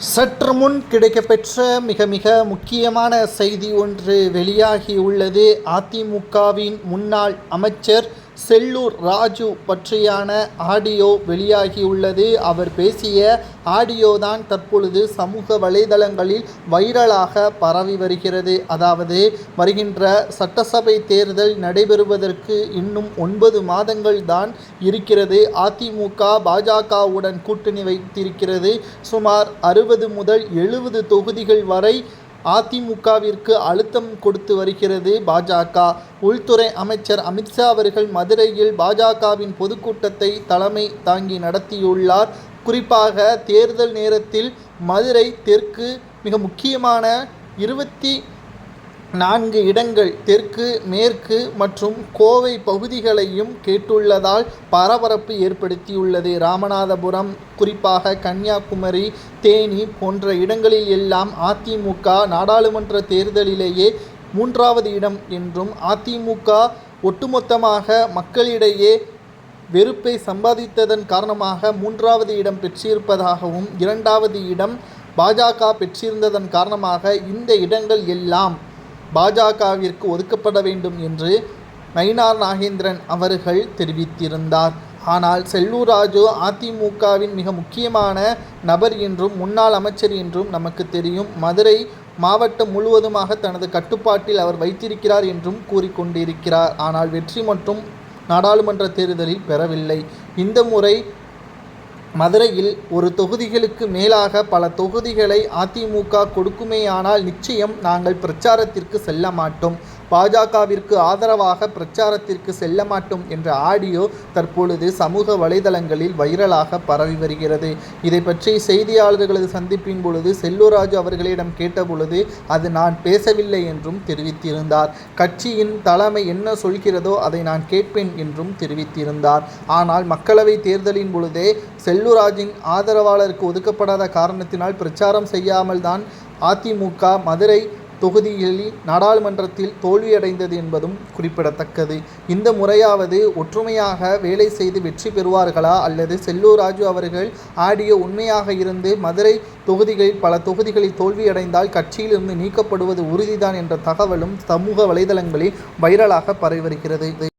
சற்று முன் கிடைக்கப்பெற்ற மிக மிக முக்கியமான செய்தி ஒன்று வெளியாகியுள்ளது அதிமுகவின் முன்னாள் அமைச்சர் செல்லூர் ராஜு பற்றியான ஆடியோ வெளியாகியுள்ளது. அவர் பேசிய ஆடியோ தான் தற்பொழுது சமூக வலைதளங்களில் வைரலாக பரவி வருகிறது. அதாவது வருகின்ற சட்டசபை தேர்தல் நடைபெறுவதற்கு இன்னும் ஒன்பது மாதங்கள் தான் இருக்கிறது. அதிமுக பாஜகவுடன் கூட்டணி வைத்திருக்கிறது. சுமார் அறுபது முதல் எழுபது தொகுதிகள் வரை அதிமுகவிற்கு அழுத்தம் கொடுத்து வருகிறது பாஜக. உள்துறை அமைச்சர் அமித்ஷா அவர்கள் மதுரையில் பாஜகவின் பொதுக்கூட்டத்தை தலைமை தாங்கி நடத்தியுள்ளார். குறிப்பாக தேர்தல் நேரத்தில் மதுரை தெற்கு மிக முக்கியமான இருபத்தி நான்கு இடங்கள் தெற்கு மேற்கு மற்றும் கோவை பகுதிகளையும் கேட்டுள்ளதால் பரபரப்பு ஏற்படுத்தியுள்ளது. ராமநாதபுரம் குறிப்பாக கன்னியாகுமரி தேனி போன்ற இடங்களில் எல்லாம் அதிமுக நாடாளுமன்ற தேர்தலிலேயே மூன்றாவது இடம் என்றும் அதிமுக ஒட்டுமொத்தமாக மக்களிடையே வெறுப்பை சம்பாதித்ததன் காரணமாக மூன்றாவது இடம் பெற்றிருப்பதாகவும் இரண்டாவது இடம் பாஜக பெற்றிருந்ததன் காரணமாக இந்த இடங்கள் எல்லாம் பாஜகவிற்கு ஒதுக்கப்பட வேண்டும் என்று நயினார் நாகேந்திரன் அவர்கள் தெரிவித்திருந்தார். ஆனால் செல்லூர் ராஜு அதிமுகவின் மிக முக்கியமான நபர் என்றும் முன்னாள் அமைச்சர் என்றும் நமக்கு தெரியும். மதுரை மாவட்டம் முழுவதுமாக தனது கட்டுப்பாட்டில் அவர் வைத்திருக்கிறார் என்றும் கூறிக்கொண்டிருக்கிறார். ஆனால் வெற்றி மற்றும் நாடாளுமன்ற தேர்தலில் பெறவில்லை. இந்த முறை மதுரையில் ஒரு தொகுதிகளுக்கு மேலாக பல தொகுதிகளை அதிமுக கொடுக்குமேயானால் நிச்சயம் நாங்கள் பிரச்சாரத்திற்கு செல்ல மாட்டோம். பாஜகவிற்கு ஆதரவாக பிரச்சாரத்திற்கு செல்ல மாட்டோம் என்ற ஆடியோ தற்பொழுது சமூக வலைதளங்களில் வைரலாக பரவி வருகிறது. இதை பற்றி செய்தியாளர்களது சந்திப்பின் பொழுது செல்லூராஜு அவர்களிடம் கேட்டபொழுது அது நான் பேசவில்லை என்றும் தெரிவித்திருந்தார். கட்சியின் தலைமை என்ன சொல்கிறதோ அதை நான் கேட்பேன் என்றும் தெரிவித்திருந்தார். ஆனால் மக்களவை தேர்தலின் பொழுதே செல்லூராஜின் ஆதரவாளருக்கு ஒதுக்கப்படாத காரணத்தினால் பிரச்சாரம் செய்யாமல் தான் அதிமுக மதுரை தொகுதிகளில் நாடாளுமன்றத்தில் தோல்வியடைந்தது என்பதும் குறிப்பிடத்தக்கது. இந்த முறையாவது ஒற்றுமையாக வேலை செய்து வெற்றி பெறுவார்களா? அல்லது செல்லூர் ராஜு அவர்கள் ஆடிய உண்மையாக இருந்து மதுரை தொகுதிகளில் பல தொகுதிகளில் தோல்வியடைந்தால் கட்சியிலிருந்து நீக்கப்படுவது உறுதிதான் என்ற தகவலும் சமூக வலைதளங்களில் வைரலாக பரவி வருகிறது.